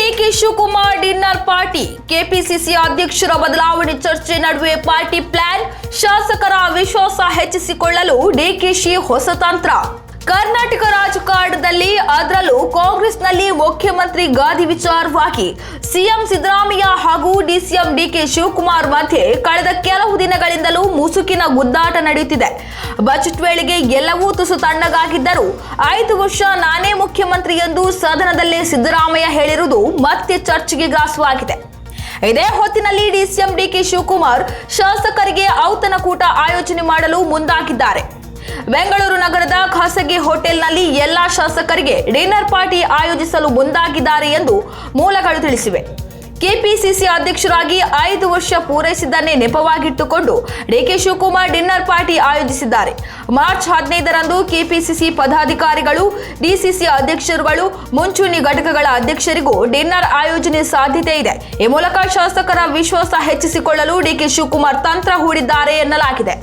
D K Shivakumar dinner party. KPCC ಅಧ್ಯಕ್ಷರ ಬದಲಾವಣೆ ಚರ್ಚೆ ನಡುವೆ ಪಾರ್ಟಿ ಪ್ಲಾನ್. ಶಾಸಕರ ವಿಶ್ವಾಸ ಹೆಚ್ಚಿಸಿಕೊಳ್ಳಲು ಡಿಕೆಶಿ ಹೊಸ ತಂತ್ರ. ಕರ್ನಾಟಕ ಅದರಲ್ಲೂ ಕಾಂಗ್ರೆಸ್ನಲ್ಲಿ ಮುಖ್ಯಮಂತ್ರಿ ಗಾದಿ ವಿಚಾರವಾಗಿ ಸಿಎಂ ಸಿದ್ದರಾಮಯ್ಯ ಹಾಗೂ ಡಿಸಿಎಂ ಡಿಕೆ ಶಿವಕುಮಾರ್ ಮಧ್ಯೆ ಕಳೆದ ಕೆಲವು ದಿನಗಳಿಂದಲೂ ಮುಸುಕಿನ ಗುದ್ದಾಟ ನಡೆಯುತ್ತಿದೆ. ಬಜೆಟ್ ವೇಳೆಗೆ ಎಲ್ಲವೂ ತುಸು ತಣ್ಣಗಾಗಿದ್ದರೂ ಐದು ವರ್ಷ ನಾನೇ ಮುಖ್ಯಮಂತ್ರಿ ಎಂದು ಸದನದಲ್ಲೇ ಸಿದ್ದರಾಮಯ್ಯ ಹೇಳಿರುವುದು ಮತ್ತೆ ಚರ್ಚೆಗೆ ಗ್ರಾಸವಾಗಿದೆ. ಇದೇ ಹೊತ್ತಿನಲ್ಲಿ ಡಿಸಿಎಂ ಡಿಕೆ ಶಿವಕುಮಾರ್ ಶಾಸಕರಿಗೆ ಔತಣಕೂಟ ಆಯೋಜನೆ ಮಾಡಲು ಮುಂದಾಗಿದ್ದಾರೆ. ಬೆಂಗಳೂರು ನಗರದ ಖಾಸಗಿ ಹೋಟೆಲ್ನಲ್ಲಿ ಎಲ್ಲಾ ಶಾಸಕರಿಗೆ ಡಿನ್ನರ್ ಪಾರ್ಟಿ ಆಯೋಜಿಸಲು ಮುಂದಾಗಿದ್ದಾರೆ ಎಂದು ಮೂಲಗಳು ತಿಳಿಸಿವೆ. ಕೆಪಿಸಿಸಿ ಅಧ್ಯಕ್ಷರಾಗಿ ಐದು ವರ್ಷ ಪೂರೈಸಿದ್ದನ್ನೇ ನೆಪವಾಗಿಟ್ಟುಕೊಂಡು D K Shivakumar dinner party ಆಯೋಜಿಸಿದ್ದಾರೆ. March ಹದಿನೈದರಂದು ಕೆಪಿಸಿಸಿ ಪದಾಧಿಕಾರಿಗಳು ಡಿಸಿಸಿ ಅಧ್ಯಕ್ಷರುಗಳು, ಮುಂಚೂಣಿ ಘಟಕಗಳ ಅಧ್ಯಕ್ಷರಿಗೂ ಡಿನ್ನರ್ ಆಯೋಜನೆ ಸಾಧ್ಯತೆ ಇದೆ. ಈ ಮೂಲಕ ಶಾಸಕರ ವಿಶ್ವಾಸ ಹೆಚ್ಚಿಸಿಕೊಳ್ಳಲು ಡಿಕೆ ಶಿವಕುಮಾರ್ ತಂತ್ರ ಹೂಡಿದ್ದಾರೆ ಎನ್ನಲಾಗಿದೆ.